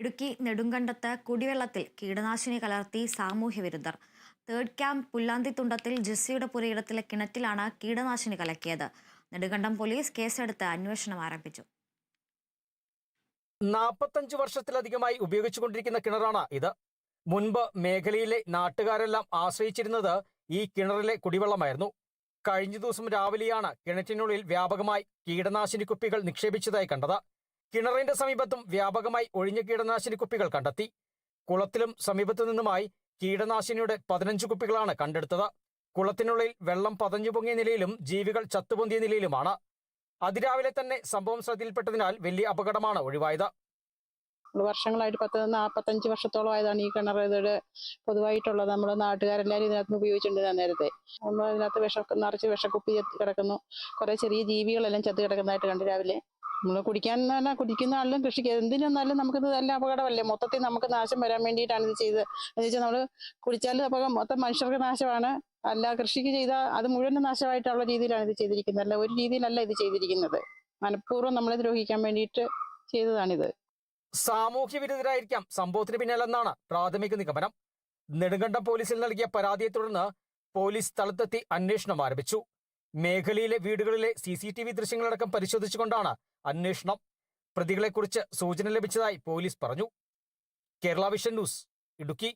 ഇടുക്കി നെടുങ്കണ്ടത്ത് കുടിവെള്ളത്തിൽ കീടനാശിനി കലർത്തി സാമൂഹ്യ വിരുദ്ധർ. തേർഡ് ക്യാമ്പ് പുല്ലാന്തിത്തുണ്ടത്തിൽ ജെസ്സിയുടെ പുരയിടത്തിലെ കിണറ്റിലാണ് കീടനാശിനി കലക്കിയത്. നെടുങ്കണ്ടം പോലീസ് കേസെടുത്ത് അന്വേഷണം ആരംഭിച്ചു. നാൽപ്പത്തഞ്ച് വർഷത്തിലധികമായി ഉപയോഗിച്ചുകൊണ്ടിരിക്കുന്ന കിണറാണ് ഇത്. മുൻപ് മേഖലയിലെ നാട്ടുകാരെല്ലാം ആശ്രയിച്ചിരുന്നത് ഈ കിണറിലെ കുടിവെള്ളമായിരുന്നു. കഴിഞ്ഞ ദിവസം രാവിലെയാണ് കിണറ്റിനുള്ളിൽ വ്യാപകമായി കീടനാശിനി കുപ്പികൾ നിക്ഷേപിച്ചതായി കണ്ടത്. കിണറിന്റെ സമീപത്തും വ്യാപകമായി ഒഴിഞ്ഞ കീടനാശിനി കുപ്പികൾ കണ്ടെത്തി. കുളത്തിലും സമീപത്തു നിന്നുമായി കീടനാശിനിയുടെ പതിനഞ്ച് കുപ്പികളാണ് കണ്ടെടുത്തത്. കുളത്തിനുള്ളിൽ വെള്ളം പതഞ്ഞു പൊങ്ങിയ നിലയിലും ജീവികൾ ചത്തുപൊന്തിയ നിലയിലുമാണ്. അതിരാവിലെ തന്നെ സംഭവം ശ്രദ്ധയിൽപ്പെട്ടതിനാൽ വലിയ അപകടമാണ് ഒഴിവായത്. വർഷങ്ങളായിട്ട് പത്ത് നാൽപ്പത്തഞ്ച് വർഷത്തോളം ആയതാണ് ഈ കിണർ ഇതിവിടെ പൊതുവായിട്ടുള്ളത്. നമ്മൾ നാട്ടുകാരെല്ലാവരും ഇതിനകത്ത് ഉപയോഗിച്ചിട്ടുണ്ട് നേരത്തെ. നമ്മൾ ഇതിനകത്ത് വിഷ നിറച്ച് വിഷക്കുപ്പി കിടക്കുന്നു. കുറെ ചെറിയ ജീവികളെല്ലാം ചത്ത് കിടക്കുന്നതായിട്ട് കണ്ടു രാവിലെ. നമ്മൾ കുടിക്കാൻ പറഞ്ഞാൽ കുടിക്കുന്ന ആളിലും കൃഷിക്ക് എന്തിനെന്നാലും നമുക്കിത് നല്ല അപകടമല്ലേ? മൊത്തത്തിൽ നമുക്ക് നാശം വരാൻ വേണ്ടിയിട്ടാണ് ഇത് ചെയ്തത്. എന്ന് വെച്ചാൽ നമ്മൾ കുടിച്ചാൽ അപകടം മൊത്തം മനുഷ്യർക്ക് നാശമാണ്. അല്ല കൃഷിക്ക് ചെയ്ത അത് മുഴുവൻ നാശമായിട്ടുള്ള രീതിയിലാണ് ഇത് ചെയ്തിരിക്കുന്നത്. അല്ല ഒരു രീതിയിലല്ല ഇത് ചെയ്തിരിക്കുന്നത്. മനഃപൂർവം നമ്മളെ ദ്രോഹിക്കാൻ വേണ്ടിയിട്ട് ചെയ്തതാണിത്. സാമൂഹ്യ വിരുദ്ധരായിരിക്കാം. സംഭവത്തിന് പിന്നാലെന്നാണ് പ്രാഥമിക നിഗമനം. നെടുങ്കണ്ടം പോലീസിൽ നൽകിയ പരാതിയെ തുടർന്ന് പോലീസ് സ്ഥലത്തെത്തി അന്വേഷണം ആരംഭിച്ചു. മേഖലയിലെ വീടുകളിലെ സി സി ടി വി ദൃശ്യങ്ങളടക്കം പരിശോധിച്ചുകൊണ്ടാണ് അന്വേഷണം. പ്രതികളെക്കുറിച്ച് സൂചന ലഭിച്ചതായി പോലീസ് പറഞ്ഞു. Kerala vision news Idukki.